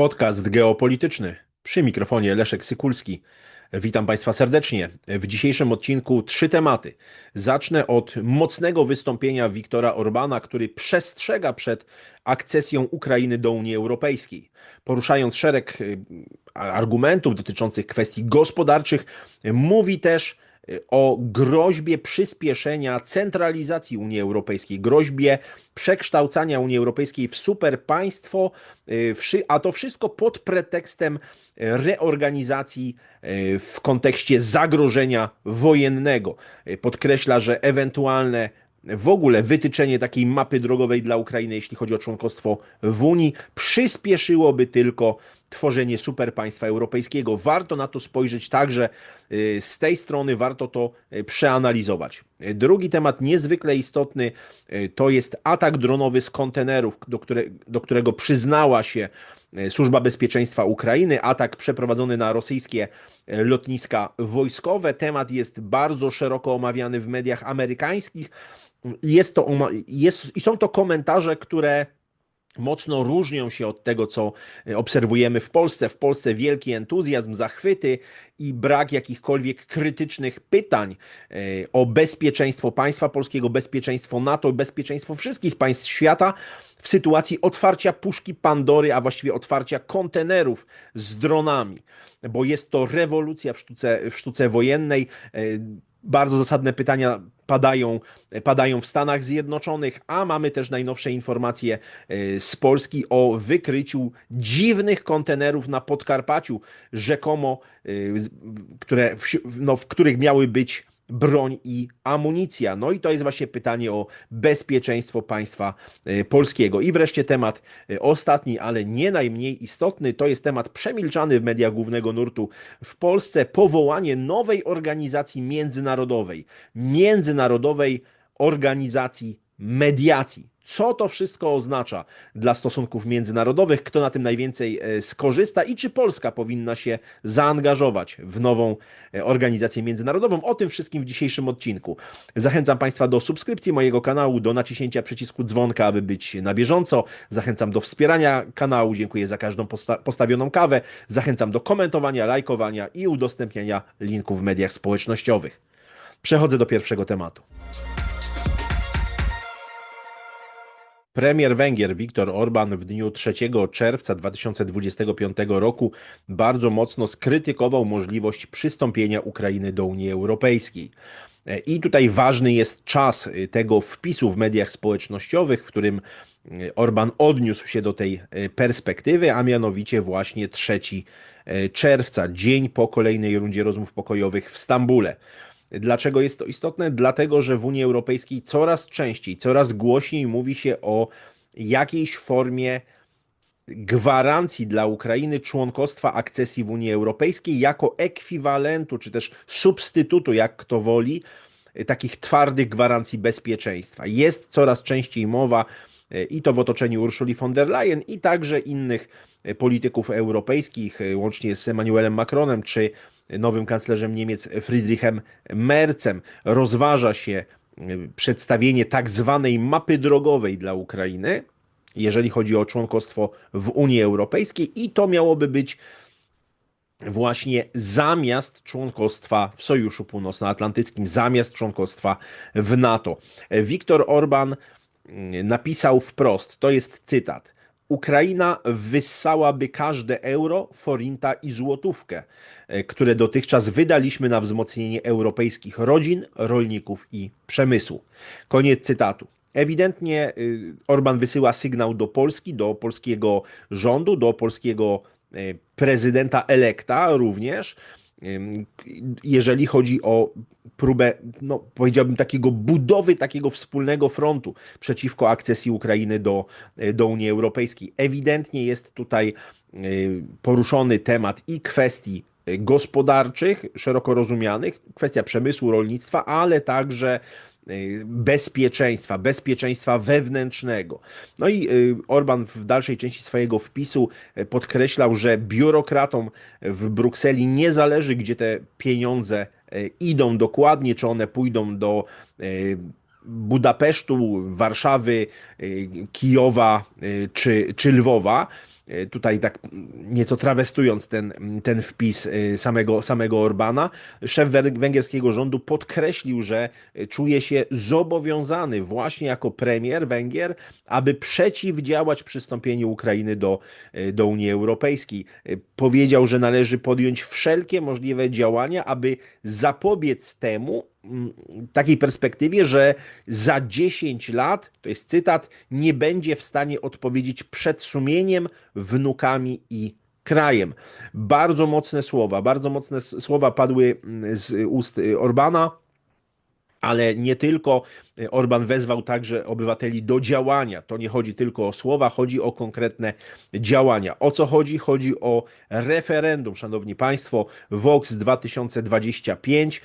Podcast geopolityczny. Przy mikrofonie Leszek Sykulski. Witam Państwa serdecznie. W dzisiejszym odcinku trzy tematy. Zacznę od mocnego wystąpienia Wiktora Orbana, który przestrzega przed akcesją Ukrainy do Unii Europejskiej. Poruszając szereg y, argumentów dotyczących kwestii gospodarczych, mówi też o groźbie przyspieszenia centralizacji Unii Europejskiej, groźbie przekształcania Unii Europejskiej w superpaństwo, y, a to wszystko pod pretekstem reorganizacji y, w kontekście zagrożenia wojennego. Y, podkreśla, że ewentualne w ogóle wytyczenie takiej mapy drogowej dla Ukrainy, jeśli chodzi o członkostwo w Unii, przyspieszyłoby tylko tworzenie superpaństwa europejskiego. Warto na to spojrzeć także y, z tej strony, warto to y, przeanalizować. Drugi temat niezwykle istotny y, to jest atak dronowy z kontenerów, do, które, do którego przyznała się Służba Bezpieczeństwa Ukrainy, atak przeprowadzony na rosyjskie lotniska wojskowe. Temat jest bardzo szeroko omawiany w mediach amerykańskich. Jest to, jest, I są to komentarze, które mocno różnią się od tego, co e, obserwujemy w Polsce. W Polsce wielki entuzjazm, zachwyty i brak jakichkolwiek krytycznych pytań e, o bezpieczeństwo państwa polskiego, bezpieczeństwo NATO, bezpieczeństwo wszystkich państw świata w sytuacji otwarcia puszki Pandory, a właściwie otwarcia kontenerów z dronami, bo jest to rewolucja w sztuce, w sztuce wojennej. E, bardzo zasadne pytania padają, padają w Stanach Zjednoczonych, a mamy też najnowsze informacje e, z Polski o wykryciu dziwnych kontenerów na Podkarpaciu, rzekomo, e, które, no, w których miały być broń i amunicja. No i to jest właśnie pytanie o bezpieczeństwo państwa e, polskiego. I wreszcie temat e, ostatni, ale nie najmniej istotny, to jest temat przemilczany w mediach głównego nurtu w Polsce, powołanie nowej organizacji międzynarodowej, międzynarodowej organizacji mediacji. Co to wszystko oznacza dla stosunków międzynarodowych, kto na tym najwięcej e, skorzysta i czy Polska powinna się zaangażować w nową e, organizację międzynarodową? O tym wszystkim w dzisiejszym odcinku. Zachęcam Państwa do subskrypcji mojego kanału, do naciśnięcia przycisku dzwonka, aby być na bieżąco. Zachęcam do wspierania kanału. Dziękuję za każdą posta postawioną kawę. Zachęcam do komentowania, lajkowania i udostępniania linków w mediach społecznościowych. Przechodzę do pierwszego tematu. Premier Węgier Viktor Orban w dniu 3 czerwca 2025 roku bardzo mocno skrytykował możliwość przystąpienia Ukrainy do Unii Europejskiej. I tutaj ważny jest czas tego wpisu w mediach społecznościowych, w którym Orban odniósł się do tej perspektywy, a mianowicie właśnie 3 czerwca, dzień po kolejnej rundzie rozmów pokojowych w Stambule. Dlaczego jest to istotne? Dlatego, że w Unii Europejskiej coraz częściej, coraz głośniej mówi się o jakiejś formie gwarancji dla Ukrainy członkostwa akcesji w Unii Europejskiej jako ekwiwalentu, czy też substytutu, jak kto woli, takich twardych gwarancji bezpieczeństwa. Jest coraz częściej mowa e, i to w otoczeniu Urszuli von der Leyen i także innych polityków europejskich, e, łącznie z Emmanuelem Macronem czy nowym kanclerzem Niemiec Friedrichem Merzem. Rozważa się e, przedstawienie tak zwanej mapy drogowej dla Ukrainy, jeżeli chodzi o członkostwo w Unii Europejskiej, i to miałoby być właśnie zamiast członkostwa w Sojuszu Północnoatlantyckim, zamiast członkostwa w NATO. Viktor Orban napisał wprost, to jest cytat. Ukraina wyssałaby każde euro, forinta i złotówkę, e, które dotychczas wydaliśmy na wzmocnienie europejskich rodzin, rolników i przemysłu. Koniec cytatu. Ewidentnie y, Orban wysyła sygnał do Polski, do polskiego rządu, do polskiego e, prezydenta elekta również, jeżeli chodzi o próbę, no, powiedziałbym, takiego budowy takiego wspólnego frontu przeciwko akcesji Ukrainy do, do Unii Europejskiej. Ewidentnie jest tutaj y, poruszony temat i kwestii gospodarczych, szeroko rozumianych, kwestia przemysłu, rolnictwa, ale także bezpieczeństwa, bezpieczeństwa wewnętrznego. No i y, Orban w dalszej części swojego wpisu y, podkreślał, że biurokratom w Brukseli nie zależy, gdzie te pieniądze idą dokładnie, czy one pójdą do Budapesztu, Warszawy, Kijowa czy, czy Lwowa tutaj tak nieco trawestując ten, ten wpis e, samego, samego Orbana, szef węg- węgierskiego rządu podkreślił, że czuje się zobowiązany właśnie jako premier Węgier, aby przeciwdziałać przystąpieniu Ukrainy do, e, do Unii Europejskiej. E, Powiedział, że należy podjąć wszelkie możliwe działania, aby zapobiec temu, takiej perspektywie, że za 10 lat, to jest cytat, nie będzie w stanie odpowiedzieć przed sumieniem, wnukami i krajem. Bardzo mocne słowa, bardzo mocne słowa padły mm, z ust y, Orbana. Ale nie tylko Orban wezwał także obywateli do działania. To nie chodzi tylko o słowa, chodzi o konkretne działania. O co chodzi? Chodzi o referendum, szanowni państwo. Vox 2025 y,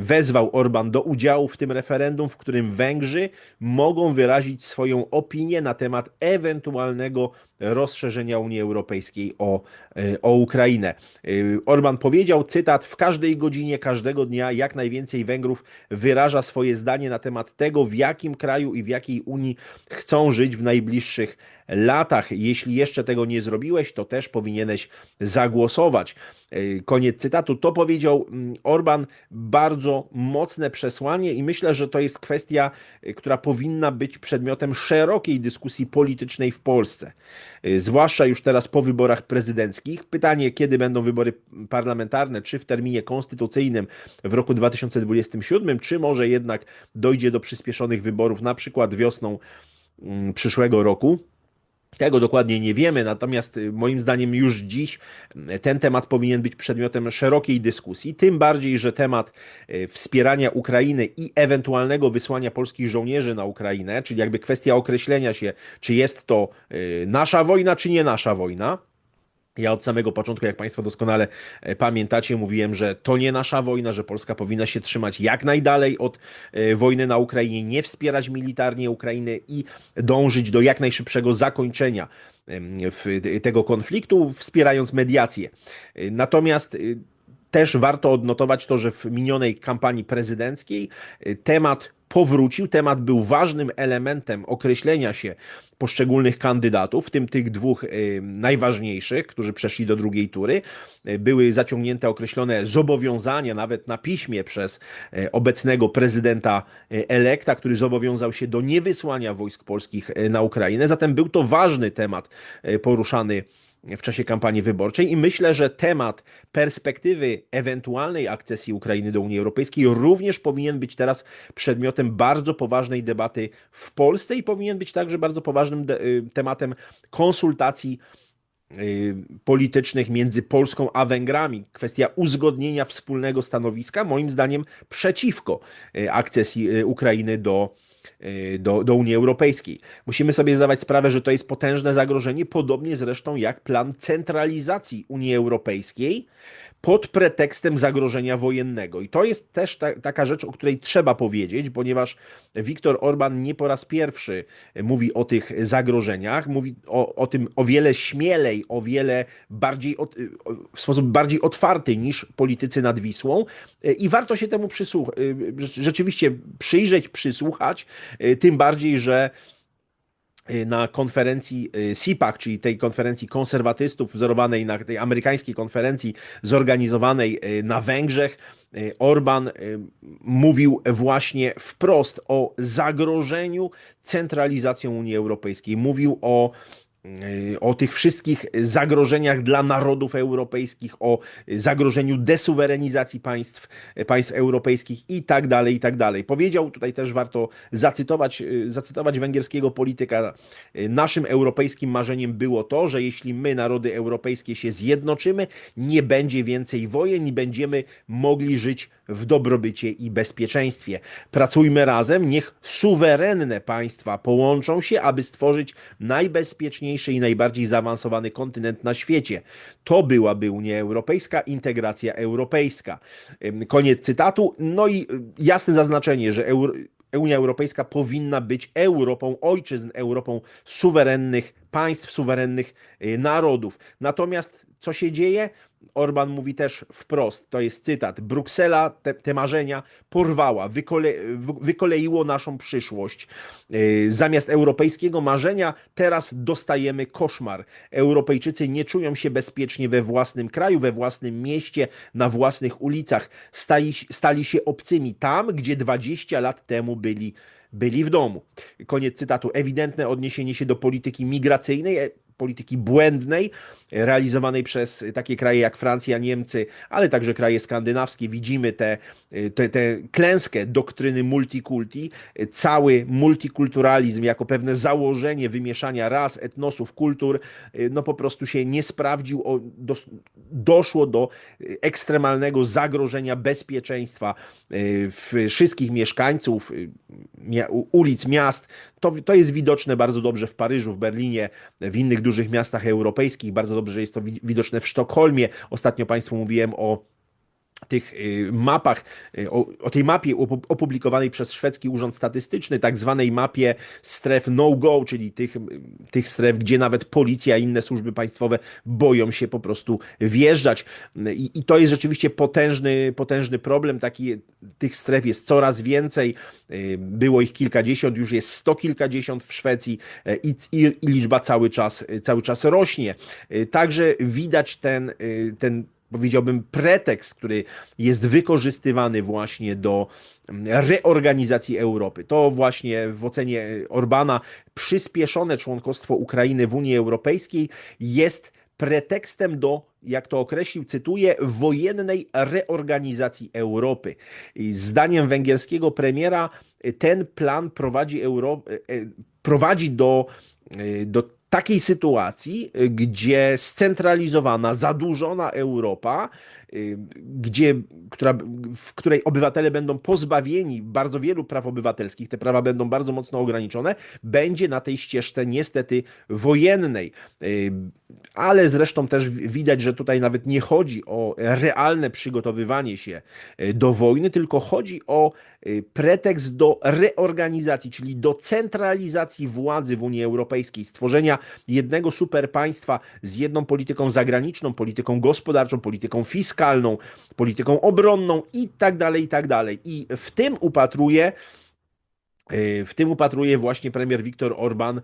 wezwał Orban do udziału w tym referendum, w którym Węgrzy mogą wyrazić swoją opinię na temat ewentualnego rozszerzenia Unii Europejskiej o, y, o Ukrainę. Y, Orban powiedział, cytat, w każdej godzinie, każdego dnia jak najwięcej Węgrów wyraża swoje zdanie na temat tego, w jakim kraju i w jakiej Unii chcą żyć w najbliższych latach. Jeśli jeszcze tego nie zrobiłeś, to też powinieneś zagłosować. Yy, Koniec cytatu. To powiedział mm, Orban. Bardzo mocne przesłanie, i myślę, że to jest kwestia, y, która powinna być przedmiotem szerokiej dyskusji politycznej w Polsce. Yy, Zwłaszcza już teraz po wyborach prezydenckich. Pytanie, kiedy będą wybory parlamentarne, czy w terminie konstytucyjnym w roku 2027, czy może jednak dojdzie do przyspieszonych wyborów, na przykład wiosną mm, przyszłego roku. Tego dokładnie nie wiemy, natomiast y, moim zdaniem już dziś y, ten temat powinien być przedmiotem szerokiej dyskusji. Tym bardziej, że temat y, wspierania Ukrainy i ewentualnego wysłania polskich żołnierzy na Ukrainę, czyli jakby kwestia określenia się, czy jest to nasza wojna, czy nie nasza wojna. Ja od samego początku, jak Państwo doskonale e, pamiętacie, mówiłem, że to nie nasza wojna, że Polska powinna się trzymać jak najdalej od e, wojny na Ukrainie, nie wspierać militarnie Ukrainy i dążyć do jak najszybszego zakończenia tego konfliktu, wspierając mediację. E, Natomiast też warto odnotować to, że w minionej kampanii prezydenckiej temat powrócił. Temat był ważnym elementem określenia się poszczególnych kandydatów, w tym tych dwóch y, najważniejszych, którzy przeszli do drugiej tury. Y, Były zaciągnięte określone zobowiązania, nawet na piśmie przez y, obecnego prezydenta elekta, który zobowiązał się do niewysłania wojsk polskich na Ukrainę. Zatem był to ważny temat poruszany w czasie kampanii wyborczej i myślę, że temat perspektywy ewentualnej akcesji Ukrainy do Unii Europejskiej również powinien być teraz przedmiotem bardzo poważnej debaty w Polsce i powinien być także bardzo poważnym y, tematem konsultacji y, politycznych między Polską a Węgrami. Kwestia uzgodnienia wspólnego stanowiska, moim zdaniem, przeciwko y, akcesji Ukrainy do, y, do, do Unii Europejskiej. Musimy sobie zdawać sprawę, że to jest potężne zagrożenie, podobnie zresztą jak plan centralizacji Unii Europejskiej pod pretekstem zagrożenia wojennego. I to jest też ta, taka rzecz, o której trzeba powiedzieć, ponieważ Viktor Orban nie po raz pierwszy mówi o tych zagrożeniach, mówi o, o tym o wiele śmielej, o wiele bardziej, od, w sposób bardziej otwarty niż politycy nad Wisłą i warto się temu przysłuchać, rzeczywiście przyjrzeć, przysłuchać, tym bardziej, że na konferencji CPAC, czyli tej konferencji konserwatystów, wzorowanej na tej amerykańskiej konferencji zorganizowanej na Węgrzech, Orban mówił właśnie wprost o zagrożeniu centralizacją Unii Europejskiej. Mówił o o tych wszystkich zagrożeniach dla narodów europejskich, o zagrożeniu desuwerenizacji państw, państw europejskich i tak dalej, i tak dalej. Powiedział, tutaj też warto zacytować, zacytować węgierskiego polityka, naszym europejskim marzeniem było to, że jeśli my, narody europejskie się zjednoczymy, nie będzie więcej wojen i będziemy mogli żyć w dobrobycie i bezpieczeństwie. Pracujmy razem, niech suwerenne państwa połączą się, aby stworzyć najbezpieczniejszy i najbardziej zaawansowany kontynent na świecie. To byłaby Unia Europejska, integracja europejska. Koniec cytatu. No i jasne zaznaczenie, że Euro Unia Europejska powinna być Europą ojczyzn, Europą suwerennych państw, suwerennych y, narodów. Natomiast co się dzieje? Orban mówi też wprost, to jest cytat, Bruksela te, te marzenia porwała, wykole, wykoleiło naszą przyszłość. Yy, zamiast europejskiego marzenia teraz dostajemy koszmar. Europejczycy nie czują się bezpiecznie we własnym kraju, we własnym mieście, na własnych ulicach. Stali, stali się obcymi tam, gdzie 20 lat temu byli byli w domu. Koniec cytatu. Ewidentne odniesienie się do polityki migracyjnej, polityki błędnej, realizowanej przez takie kraje jak Francja, Niemcy, ale także kraje skandynawskie. Widzimy tę te, te, te klęskę doktryny multikulti, cały multikulturalizm jako pewne założenie wymieszania ras, etnosów, kultur, no po prostu się nie sprawdził. Doszło do ekstremalnego zagrożenia bezpieczeństwa e, wszystkich mieszkańców ulic, miast. To, to jest widoczne bardzo dobrze w Paryżu, w Berlinie, w innych dużych miastach europejskich. Bardzo dobrze jest to widoczne w Sztokholmie. Ostatnio Państwu mówiłem o tych y, mapach, y, o, o, tej mapie opublikowanej przez szwedzki urząd statystyczny, tak zwanej mapie stref no-go, czyli tych, tych stref, gdzie nawet policja i inne służby państwowe boją się po prostu wjeżdżać. I, i to jest rzeczywiście potężny, potężny problem. Taki, tych stref jest coraz więcej. Y, było ich kilkadziesiąt, już jest sto kilkadziesiąt w Szwecji i, i, i liczba cały czas, cały czas rośnie. Także widać ten, ten powiedziałbym, pretekst, który jest wykorzystywany właśnie do mm, reorganizacji Europy. To właśnie w ocenie Orbana przyspieszone członkostwo Ukrainy w Unii Europejskiej jest pretekstem do, jak to określił, cytuję, wojennej reorganizacji Europy. Zdaniem węgierskiego premiera ten plan prowadzi, Euro... E, e, prowadzi do, e, do takiej sytuacji, gdzie scentralizowana, zadłużona Europa Y, gdzie, która, w której obywatele będą pozbawieni bardzo wielu praw obywatelskich, te prawa będą bardzo mocno ograniczone, będzie na tej ścieżce niestety wojennej. Ale zresztą też widać, że tutaj nawet nie chodzi o realne przygotowywanie się y, do wojny, tylko chodzi o pretekst do reorganizacji, czyli do centralizacji władzy w Unii Europejskiej, stworzenia jednego superpaństwa z jedną polityką zagraniczną, polityką gospodarczą, polityką fiskalną, fiskalną, polityką obronną i tak dalej, i tak dalej. I w tym upatruje, y, w tym upatruje właśnie premier Viktor Orban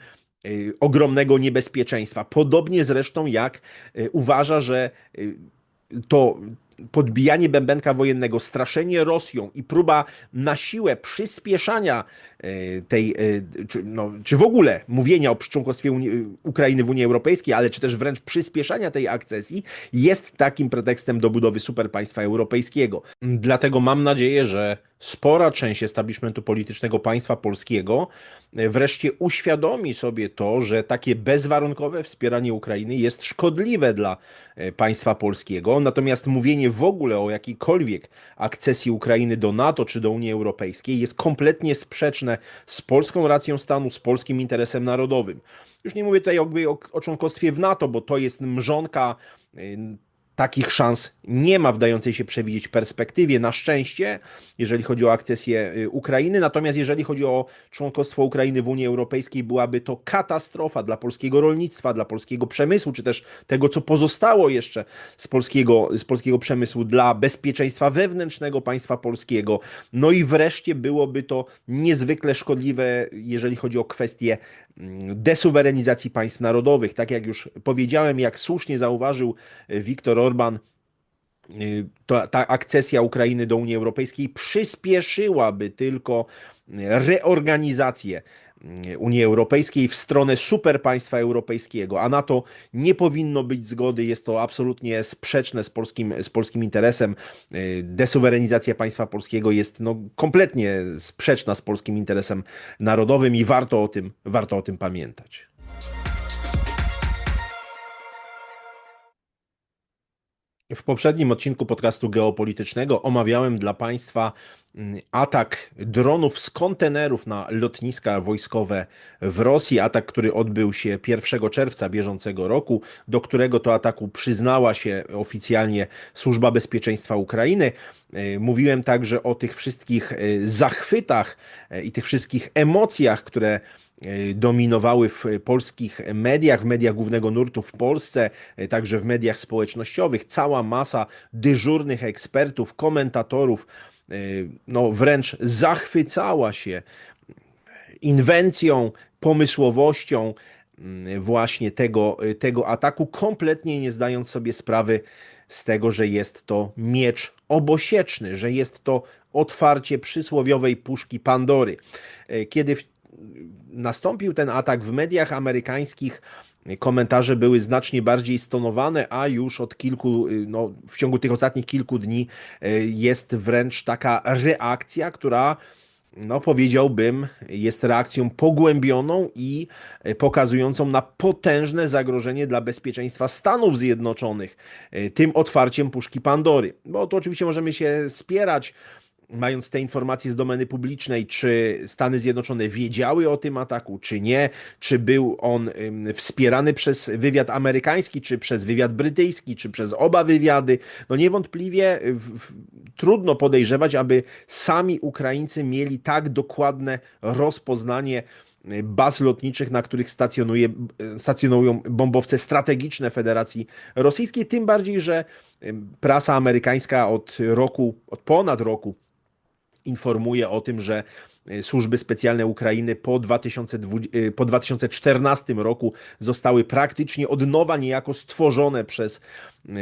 y, ogromnego niebezpieczeństwa. Podobnie zresztą jak y, uważa, że to podbijanie bębenka wojennego, straszenie Rosją i próba na siłę przyspieszania e, tej, e, czy, no, czy w ogóle mówienia o członkostwie Unii, Ukrainy w Unii Europejskiej, ale czy też wręcz przyspieszania tej akcesji, jest takim pretekstem do budowy superpaństwa europejskiego. Dlatego mam nadzieję, że spora część establishmentu politycznego państwa polskiego e, wreszcie uświadomi sobie to, że takie bezwarunkowe wspieranie Ukrainy jest szkodliwe dla państwa polskiego. Natomiast mówienie w ogóle o jakiejkolwiek akcesji Ukrainy do NATO czy do Unii Europejskiej jest kompletnie sprzeczne z polską racją stanu, z polskim interesem narodowym. Już nie mówię tutaj o, o członkostwie w NATO, bo to jest mrzonka y, takich szans nie ma w dającej się przewidzieć perspektywie, na szczęście, jeżeli chodzi o akcesję y, Ukrainy. Natomiast jeżeli chodzi o członkostwo Ukrainy w Unii Europejskiej, byłaby to katastrofa dla polskiego rolnictwa, dla polskiego przemysłu, czy też tego, co pozostało jeszcze z polskiego, z polskiego przemysłu, dla bezpieczeństwa wewnętrznego państwa polskiego. No i wreszcie byłoby to niezwykle szkodliwe, jeżeli chodzi o kwestie desuwerenizacji państw narodowych. Tak jak już powiedziałem, jak słusznie zauważył y, Viktor Orban, y, to, ta akcesja Ukrainy do Unii Europejskiej przyspieszyłaby tylko reorganizację y, Unii Europejskiej w stronę superpaństwa europejskiego, a na to nie powinno być zgody. Jest to absolutnie sprzeczne z polskim, z polskim interesem. Y, desuwerenizacja państwa polskiego jest no, kompletnie sprzeczna z polskim interesem narodowym i warto o tym, warto o tym pamiętać. W poprzednim odcinku podcastu geopolitycznego omawiałem dla Państwa mm, atak dronów z kontenerów na lotniska wojskowe w Rosji. Atak, który odbył się 1 czerwca bieżącego roku, do którego to ataku przyznała się oficjalnie Służba Bezpieczeństwa Ukrainy. E, mówiłem także o tych wszystkich e, zachwytach e, i tych wszystkich emocjach, które dominowały w polskich mediach, w mediach głównego nurtu w Polsce, e, także w mediach społecznościowych. Cała masa dyżurnych ekspertów, komentatorów, e, no wręcz zachwycała się inwencją, pomysłowością właśnie tego, tego ataku, kompletnie nie zdając sobie sprawy z tego, że jest to miecz obosieczny, że jest to otwarcie przysłowiowej puszki Pandory. E, Kiedy w- nastąpił ten atak w mediach amerykańskich, komentarze były znacznie bardziej stonowane, a już od kilku, y, no, w ciągu tych ostatnich kilku dni y, jest wręcz taka reakcja, która no powiedziałbym, jest reakcją pogłębioną i e, pokazującą na potężne zagrożenie dla bezpieczeństwa Stanów Zjednoczonych tym otwarciem puszki Pandory. Bo tu oczywiście możemy się spierać, mając te informacje z domeny publicznej, czy Stany Zjednoczone wiedziały o tym ataku, czy nie, czy był on wspierany przez wywiad amerykański, czy przez wywiad brytyjski, czy przez oba wywiady. No niewątpliwie w, w, trudno podejrzewać, aby sami Ukraińcy mieli tak dokładne rozpoznanie y, baz lotniczych, na których stacjonuje, y, stacjonują bombowce strategiczne Federacji Rosyjskiej, tym bardziej, że y, prasa amerykańska od roku, od ponad roku informuje o tym, że e, służby specjalne Ukrainy po, 2020, e, po 2014 roku zostały praktycznie od nowa niejako stworzone przez,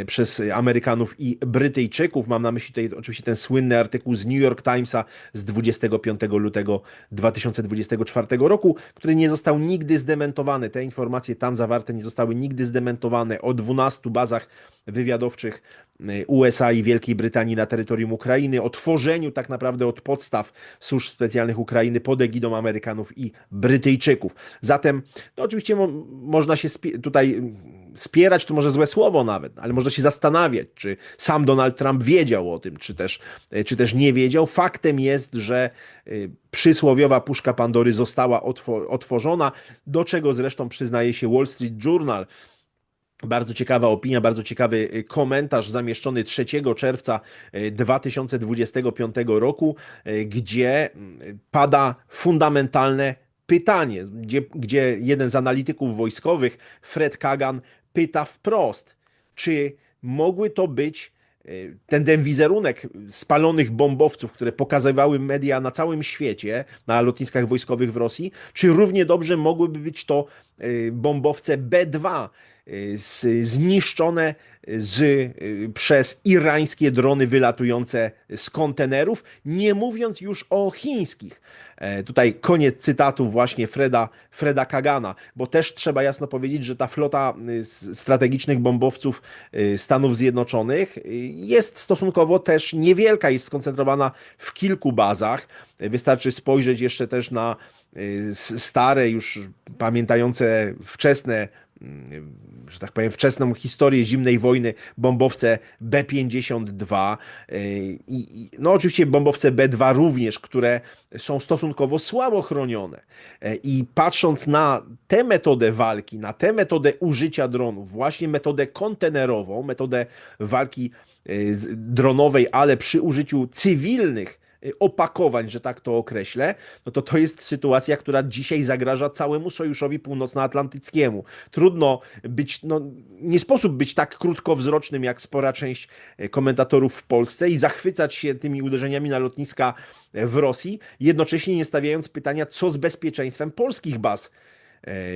przez Amerykanów i Brytyjczyków. Mam na myśli tutaj oczywiście ten słynny artykuł z New York Timesa z 25 lutego 2024 roku, który nie został nigdy zdementowany. Te informacje tam zawarte nie zostały nigdy zdementowane. O 12 bazach wywiadowczych y, USA i Wielkiej Brytanii na terytorium Ukrainy, o tworzeniu tak naprawdę od podstaw służb specjalnych Ukrainy pod egidą Amerykanów i Brytyjczyków. Zatem, no oczywiście mo można się spie tutaj mm, spierać, to może złe słowo nawet, ale można się zastanawiać, czy sam Donald Trump wiedział o tym, czy też, y, czy też nie wiedział. Faktem jest, że y, przysłowiowa puszka Pandory została otwo otworzona, do czego zresztą przyznaje się Wall Street Journal, bardzo ciekawa opinia, bardzo ciekawy y, komentarz zamieszczony 3 czerwca y, 2025 roku, gdzie pada fundamentalne pytanie, gdzie, gdzie jeden z analityków wojskowych, Fred Kagan, pyta wprost, czy mogły to być y, ten, wizerunek spalonych bombowców, które pokazywały media na całym świecie, na lotniskach wojskowych w Rosji, czy równie dobrze mogłyby być to y, bombowce B-2, y, z, zniszczone z, y, przez irańskie drony wylatujące z kontenerów, nie mówiąc już o chińskich. E, Tutaj koniec cytatu właśnie Freda, Freda Kagana, bo też trzeba jasno powiedzieć, że ta flota y, strategicznych bombowców y, Stanów Zjednoczonych y, jest stosunkowo też niewielka, jest skoncentrowana w kilku bazach. E, Wystarczy spojrzeć jeszcze też na y, stare, już pamiętające wczesne że tak powiem, wczesną historię zimnej wojny, bombowce B-52 yy, i, no oczywiście bombowce B-2 również, które są stosunkowo słabo chronione. Yy, I patrząc na tę metodę walki, na tę metodę użycia dronów, właśnie metodę kontenerową, metodę walki z- dronowej, ale przy użyciu cywilnych opakowań, że tak to określę, no to to jest sytuacja, która dzisiaj zagraża całemu Sojuszowi Północnoatlantyckiemu. Trudno być, no nie sposób być tak krótkowzrocznym jak spora część e, komentatorów w Polsce i zachwycać się tymi uderzeniami na lotniska w Rosji, jednocześnie nie stawiając pytania, co z bezpieczeństwem polskich baz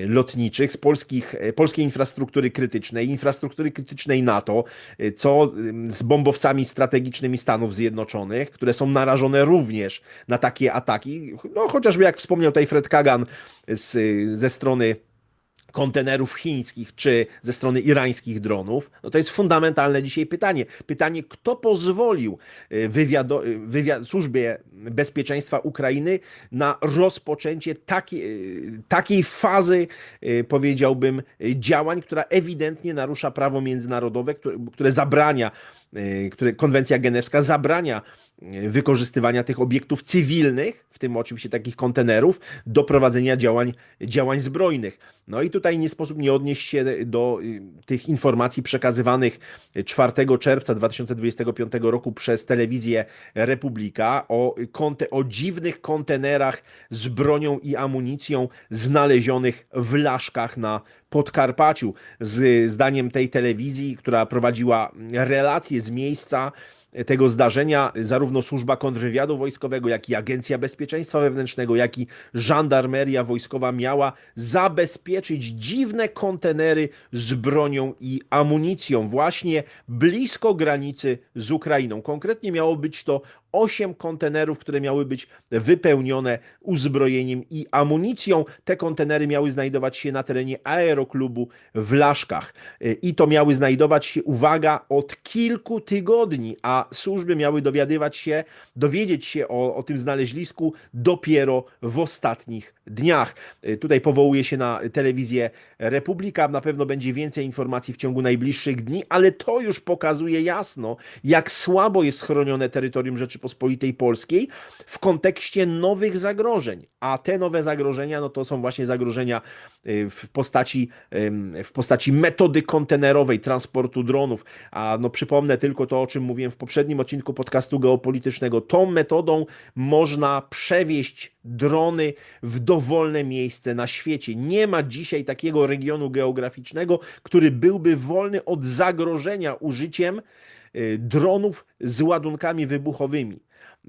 lotniczych, z polskich, e, polskiej infrastruktury krytycznej, infrastruktury krytycznej NATO, e, co z bombowcami strategicznymi Stanów Zjednoczonych, które są narażone również na takie ataki. No chociażby jak wspomniał tutaj Fred Kagan z, ze strony kontenerów chińskich czy ze strony irańskich dronów, no to jest fundamentalne dzisiaj pytanie. Pytanie, kto pozwolił y, wywiado, y, wywiad, służbie bezpieczeństwa Ukrainy na rozpoczęcie takiej, y, takiej fazy, powiedziałbym, działań, która ewidentnie narusza prawo międzynarodowe, które, które zabrania, które konwencja genewska zabrania wykorzystywania tych obiektów cywilnych, w tym oczywiście takich kontenerów, do prowadzenia działań, działań zbrojnych. No i tutaj nie sposób nie odnieść się do y, tych informacji przekazywanych 4 czerwca 2025 roku przez telewizję Republika o, konte, o dziwnych kontenerach z bronią i amunicją znalezionych w laszkach na Podkarpaciu. Z zdaniem tej telewizji, która prowadziła relacje z miejsca, tego zdarzenia zarówno służba kontrwywiadu wojskowego, jak i Agencja Bezpieczeństwa Wewnętrznego, jak i żandarmeria wojskowa miała zabezpieczyć dziwne kontenery z bronią i amunicją właśnie blisko granicy z Ukrainą. Konkretnie miało być to osiem kontenerów, które miały być wypełnione uzbrojeniem i amunicją. Te kontenery miały znajdować się na terenie aeroklubu w Laszkach. I to miały znajdować się, uwaga, od kilku tygodni, a służby miały dowiadywać się, dowiedzieć się o, o tym znaleźlisku dopiero w ostatnich dniach. Tutaj powołuje się na telewizję Republika. Na pewno będzie więcej informacji w ciągu najbliższych dni, ale to już pokazuje jasno, jak słabo jest chronione terytorium Rzeczypospolitej Polskiej w kontekście nowych zagrożeń. A te nowe zagrożenia, no to są właśnie zagrożenia y, w postaci, w postaci metody kontenerowej transportu dronów. A no przypomnę tylko to, o czym mówiłem w poprzednim odcinku podcastu geopolitycznego. Tą metodą można przewieźć drony w dowolne miejsce na świecie. Nie ma dzisiaj takiego regionu geograficznego, który byłby wolny od zagrożenia użyciem dronów z ładunkami wybuchowymi.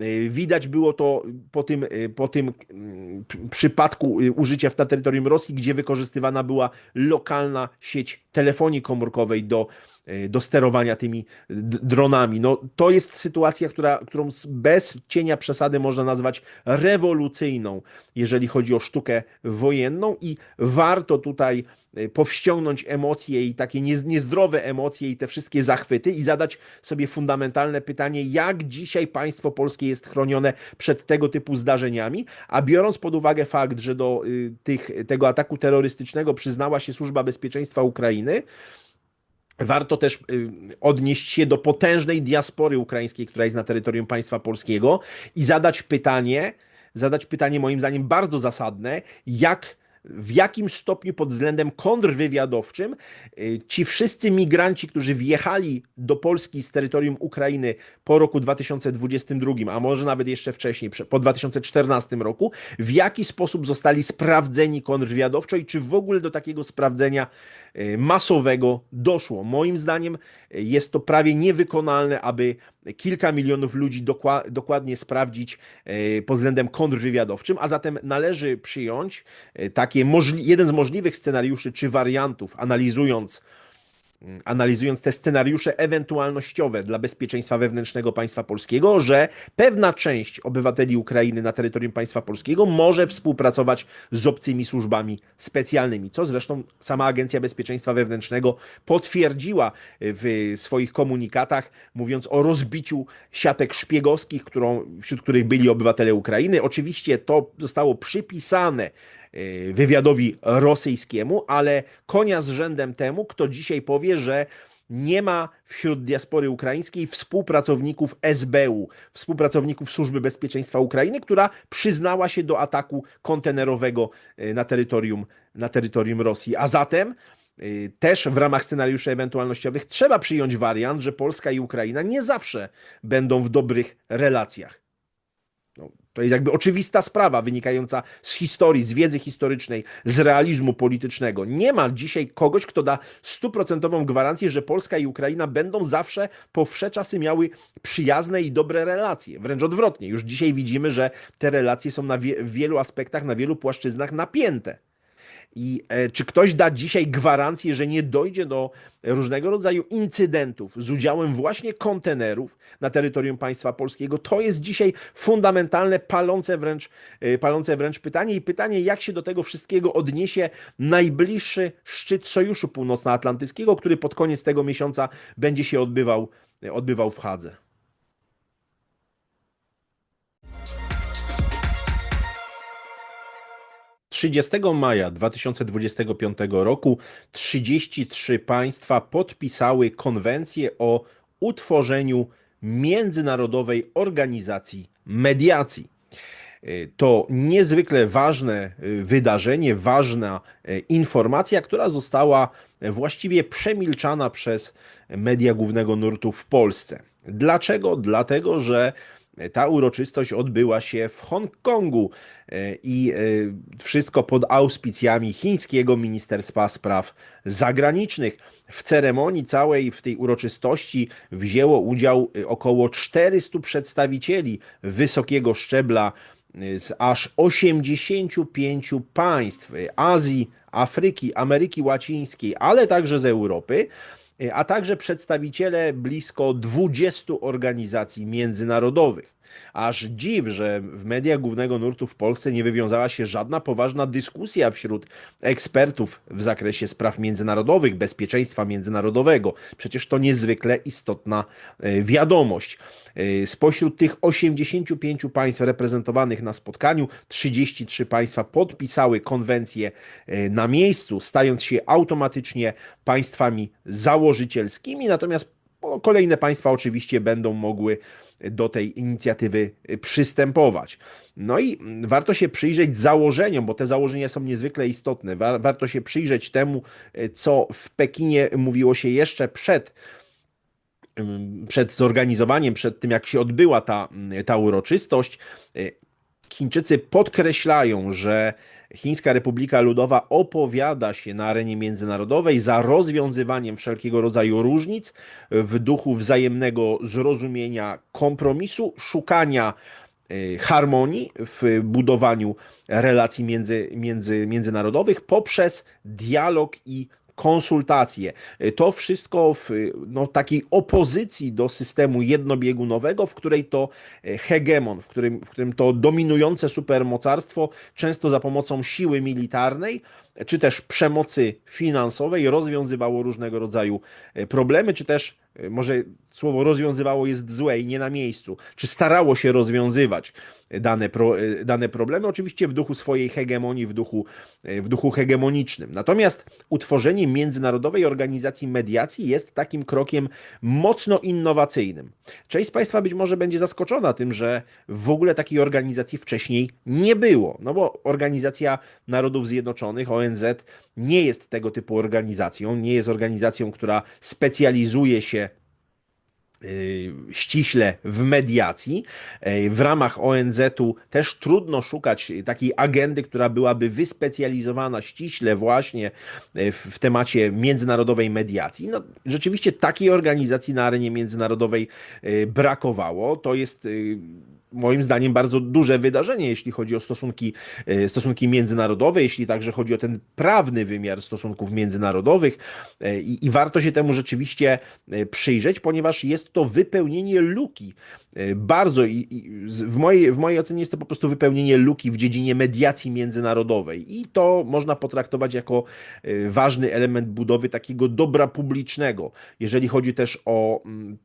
Y, widać było to po tym, y, po tym mm, przypadku użycia na terytorium Rosji, gdzie wykorzystywana była lokalna sieć telefonii komórkowej do do sterowania tymi dronami. No, to jest sytuacja, która, którą bez cienia przesady można nazwać rewolucyjną, jeżeli chodzi o sztukę wojenną i warto tutaj e, powściągnąć emocje i takie niezdrowe emocje i te wszystkie zachwyty i zadać sobie fundamentalne pytanie, jak dzisiaj państwo polskie jest chronione przed tego typu zdarzeniami, a biorąc pod uwagę fakt, że do y, tych, tego ataku terrorystycznego przyznała się Służba Bezpieczeństwa Ukrainy, Warto też y, odnieść się do potężnej diaspory ukraińskiej, która jest na terytorium państwa polskiego i zadać pytanie, zadać pytanie moim zdaniem bardzo zasadne, jak w jakim stopniu pod względem kontrwywiadowczym y, ci wszyscy migranci, którzy wjechali do Polski z terytorium Ukrainy po roku 2022, a może nawet jeszcze wcześniej, po 2014 roku, w jaki sposób zostali sprawdzeni kontrwywiadowczo i czy w ogóle do takiego sprawdzenia y, masowego doszło. Moim zdaniem y, jest to prawie niewykonalne, aby kilka milionów ludzi dokładnie sprawdzić pod względem kontrwywiadowczym, a zatem należy przyjąć takie takie jeden z możliwych scenariuszy czy wariantów, analizując, mm, analizując te scenariusze ewentualnościowe dla bezpieczeństwa wewnętrznego państwa polskiego, że pewna część obywateli Ukrainy na terytorium państwa polskiego może współpracować z obcymi służbami specjalnymi, co zresztą sama Agencja Bezpieczeństwa Wewnętrznego potwierdziła w swoich komunikatach, mówiąc o rozbiciu siatek szpiegowskich, którą, wśród których byli obywatele Ukrainy. Oczywiście to zostało przypisane wywiadowi rosyjskiemu, ale konia z rzędem temu, kto dzisiaj powie, że nie ma wśród diaspory ukraińskiej współpracowników SBU, współpracowników Służby Bezpieczeństwa Ukrainy, która przyznała się do ataku kontenerowego y, na terytorium, na terytorium Rosji. A zatem y, też w ramach scenariuszy ewentualnościowych trzeba przyjąć wariant, że Polska i Ukraina nie zawsze będą w dobrych relacjach. To jest jakby oczywista sprawa wynikająca z historii, z wiedzy historycznej, z realizmu politycznego. Nie ma dzisiaj kogoś, kto da stuprocentową gwarancję, że Polska i Ukraina będą zawsze po wsze czasy miały przyjazne i dobre relacje. Wręcz odwrotnie. Już dzisiaj widzimy, że te relacje są na wie w wielu aspektach, na wielu płaszczyznach napięte. I e, czy ktoś da dzisiaj gwarancję, że nie dojdzie do różnego rodzaju incydentów z udziałem właśnie kontenerów na terytorium państwa polskiego? To jest dzisiaj fundamentalne, palące wręcz, e, palące wręcz pytanie. I pytanie, jak się do tego wszystkiego odniesie najbliższy szczyt Sojuszu Północnoatlantyckiego, który pod koniec tego miesiąca będzie się odbywał, odbywał w Hadze. 30 maja 2025 roku 33 państwa podpisały konwencję o utworzeniu Międzynarodowej Organizacji Mediacji. To niezwykle ważne wydarzenie, ważna informacja, która została właściwie przemilczana przez media głównego nurtu w Polsce. Dlaczego? Dlatego, że ta uroczystość odbyła się w Hongkongu e, i e, wszystko pod auspicjami chińskiego Ministerstwa Spraw Zagranicznych. W ceremonii całej, w tej uroczystości wzięło udział e, około 400 przedstawicieli wysokiego szczebla z aż 85 państw Azji, Afryki, Ameryki Łacińskiej, ale także z Europy a także przedstawiciele blisko 20 organizacji międzynarodowych. Aż dziw, że w mediach głównego nurtu w Polsce nie wywiązała się żadna poważna dyskusja wśród ekspertów w zakresie spraw międzynarodowych, bezpieczeństwa międzynarodowego. Przecież to niezwykle istotna e, wiadomość. E, spośród tych 85 państw reprezentowanych na spotkaniu, 33 państwa podpisały konwencję e, na miejscu, stając się automatycznie państwami założycielskimi, natomiast kolejne państwa oczywiście będą mogły do tej inicjatywy przystępować. No i warto się przyjrzeć założeniom, bo te założenia są niezwykle istotne. Warto się przyjrzeć temu, co w Pekinie mówiło się jeszcze przed przed zorganizowaniem, przed tym jak się odbyła ta, ta uroczystość. Chińczycy podkreślają, że Chińska Republika Ludowa opowiada się na arenie międzynarodowej za rozwiązywaniem wszelkiego rodzaju różnic w duchu wzajemnego zrozumienia kompromisu, szukania e, harmonii w budowaniu relacji między, między, międzynarodowych poprzez dialog i konsultacje. To wszystko w no, takiej opozycji do systemu jednobiegunowego, w której to hegemon, w którym, w którym to dominujące supermocarstwo często za pomocą siły militarnej czy też przemocy finansowej rozwiązywało różnego rodzaju problemy, czy też może słowo rozwiązywało jest złe i nie na miejscu, czy starało się rozwiązywać dane, pro, dane problemy, oczywiście w duchu swojej hegemonii, w duchu, w duchu hegemonicznym. Natomiast utworzenie międzynarodowej organizacji mediacji jest takim krokiem mocno innowacyjnym. Część z Państwa być może będzie zaskoczona tym, że w ogóle takiej organizacji wcześniej nie było, no bo Organizacja Narodów Zjednoczonych, ONZ, nie jest tego typu organizacją, nie jest organizacją, która specjalizuje się Y, ściśle w mediacji. Y, w ramach ONZ-u też trudno szukać takiej agendy, która byłaby wyspecjalizowana ściśle właśnie y, w temacie międzynarodowej mediacji. No, rzeczywiście takiej organizacji na arenie międzynarodowej brakowało. To jest moim zdaniem bardzo duże wydarzenie, jeśli chodzi o stosunki, e, stosunki międzynarodowe, jeśli także chodzi o ten prawny wymiar stosunków międzynarodowych e, i, i warto się temu rzeczywiście e, przyjrzeć, ponieważ jest to wypełnienie luki. Bardzo i, i w, mojej, w mojej ocenie jest to po prostu wypełnienie luki w dziedzinie mediacji międzynarodowej. I to można potraktować jako ważny element budowy takiego dobra publicznego, jeżeli chodzi też o mm,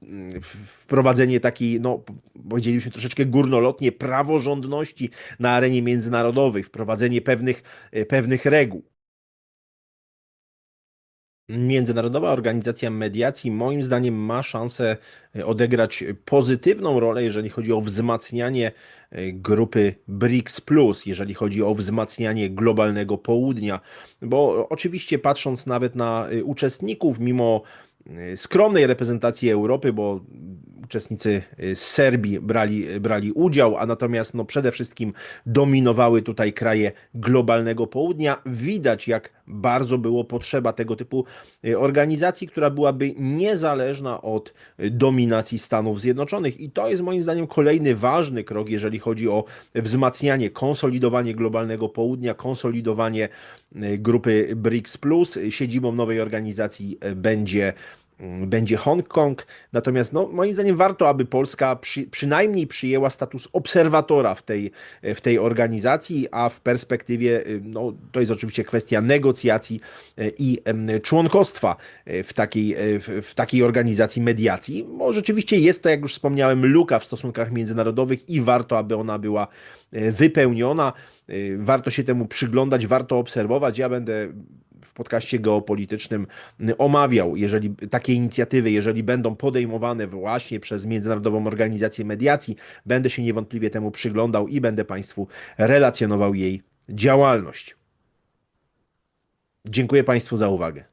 wprowadzenie takiej, no powiedzieliśmy troszeczkę górnolotnie praworządności na arenie międzynarodowej, wprowadzenie pewnych, e, pewnych reguł. Międzynarodowa Organizacja Mediacji, moim zdaniem, ma szansę e, odegrać pozytywną rolę, jeżeli chodzi o wzmacnianie e, grupy BRICS, jeżeli chodzi o wzmacnianie globalnego południa. Bo oczywiście, patrząc nawet na uczestników, mimo skromnej reprezentacji Europy, bo uczestnicy z Serbii brali, brali udział, a natomiast no, przede wszystkim dominowały tutaj kraje globalnego południa. Widać, jak bardzo było potrzeba tego typu e, organizacji, która byłaby niezależna od dominacji Stanów Zjednoczonych. I to jest moim zdaniem kolejny ważny krok, jeżeli chodzi o wzmacnianie, konsolidowanie globalnego południa, konsolidowanie grupy BRICS. Siedzibą nowej organizacji będzie będzie Hongkong. Natomiast no, moim zdaniem warto, aby Polska przy, przynajmniej przyjęła status obserwatora w tej, w tej organizacji, a w perspektywie, no, to jest oczywiście kwestia negocjacji e, i członkostwa e, w takiej, w takiej organizacji mediacji, bo rzeczywiście jest to, jak już wspomniałem, luka w stosunkach międzynarodowych i warto, aby ona była wypełniona. Warto się temu przyglądać, warto obserwować. Ja będę w podcaście geopolitycznym omawiał, jeżeli takie inicjatywy, jeżeli będą podejmowane właśnie przez Międzynarodową Organizację Mediacji, będę się niewątpliwie temu przyglądał i będę Państwu relacjonował jej działalność. Dziękuję Państwu za uwagę.